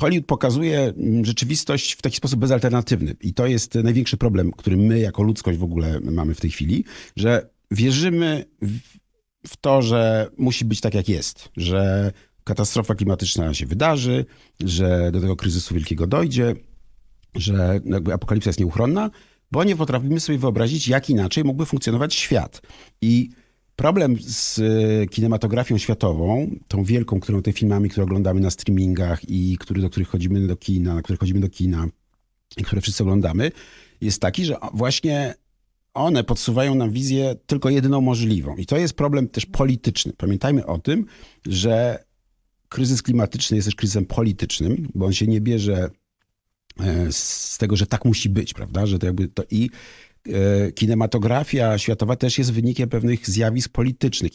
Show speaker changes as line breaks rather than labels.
Hollywood pokazuje mm, rzeczywistość w taki sposób bezalternatywny. I to jest największy problem, który my jako ludzkość w ogóle mamy w tej chwili, że wierzymy w, to, że musi być tak, jak jest, że katastrofa klimatyczna się wydarzy, że do tego kryzysu wielkiego dojdzie, że apokalipsa jest nieuchronna, bo nie potrafimy sobie wyobrazić, jak inaczej mógłby funkcjonować świat. I problem z e, kinematografią światową, tą wielką, którą te filmami, które oglądamy na streamingach i który, do których chodzimy do kina, na które chodzimy do kina i które wszyscy oglądamy, jest taki, że właśnie one podsuwają nam wizję tylko jedyną możliwą. I to jest problem też polityczny. Pamiętajmy o tym, że kryzys klimatyczny jest też kryzysem politycznym, bo on się nie bierze e, z tego, że tak musi być, prawda? Że to jakby to i kinematografia światowa też jest wynikiem pewnych zjawisk politycznych.